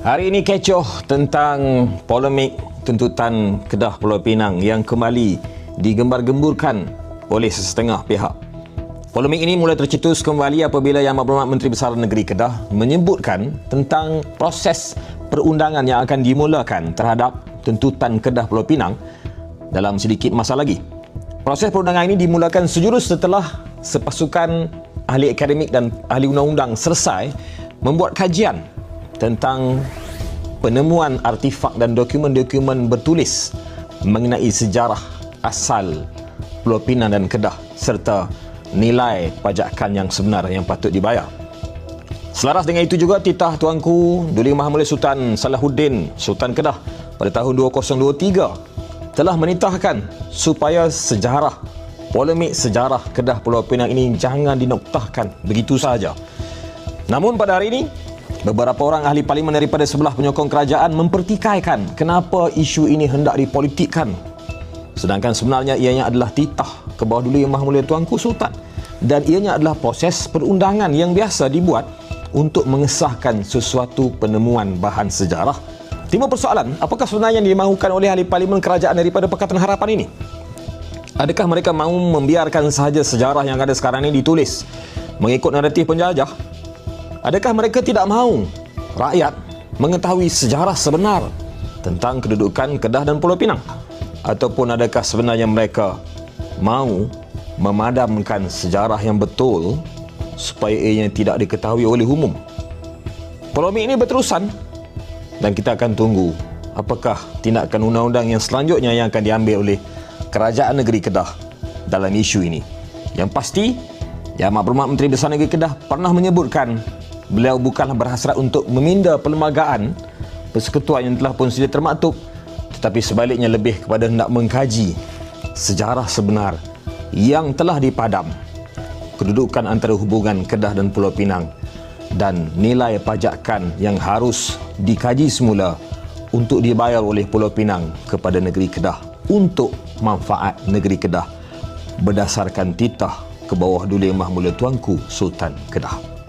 Hari ini kecoh tentang polemik tuntutan Kedah Pulau Pinang yang kembali digembar-gemburkan oleh sesetengah pihak. Polemik ini mula tercetus kembali apabila Yang Berhormat Menteri Besar Negeri Kedah menyebutkan tentang proses perundangan yang akan dimulakan terhadap tuntutan Kedah Pulau Pinang dalam sedikit masa lagi. Proses perundangan ini dimulakan sejurus setelah sepasukan ahli akademik dan ahli undang-undang selesai membuat kajian tentang penemuan artifak dan dokumen-dokumen bertulis mengenai sejarah asal Pulau Pinang dan Kedah serta nilai pajakan yang sebenar yang patut dibayar. Selaras dengan itu juga titah tuanku Duli Mahmud Sultan Salahuddin Sultan Kedah pada tahun 2023 telah menitahkan supaya sejarah polemik sejarah Kedah Pulau Pinang ini jangan dinoktahkan begitu saja. Namun pada hari ini Beberapa orang ahli parlimen daripada sebelah penyokong kerajaan mempertikaikan kenapa isu ini hendak dipolitikkan. Sedangkan sebenarnya ianya adalah titah ke bawah dulu Yang Maha Mulia Tuanku Sultan dan ianya adalah proses perundangan yang biasa dibuat untuk mengesahkan sesuatu penemuan bahan sejarah. Timbul persoalan, apakah sebenarnya yang dimahukan oleh ahli parlimen kerajaan daripada Pakatan Harapan ini? Adakah mereka mahu membiarkan sahaja sejarah yang ada sekarang ini ditulis mengikut naratif penjajah Adakah mereka tidak mahu rakyat mengetahui sejarah sebenar tentang kedudukan Kedah dan Pulau Pinang? Ataupun adakah sebenarnya mereka mahu memadamkan sejarah yang betul supaya ianya tidak diketahui oleh umum? Polemik ini berterusan dan kita akan tunggu apakah tindakan undang-undang yang selanjutnya yang akan diambil oleh Kerajaan Negeri Kedah dalam isu ini. Yang pasti, Yang Amat Berhormat Menteri Besar Negeri Kedah pernah menyebutkan beliau bukanlah berhasrat untuk meminda perlembagaan persekutuan yang telah pun sedia termaktub tetapi sebaliknya lebih kepada hendak mengkaji sejarah sebenar yang telah dipadam kedudukan antara hubungan Kedah dan Pulau Pinang dan nilai pajakan yang harus dikaji semula untuk dibayar oleh Pulau Pinang kepada negeri Kedah untuk manfaat negeri Kedah berdasarkan titah ke bawah Duli Mahmud Tuanku Sultan Kedah.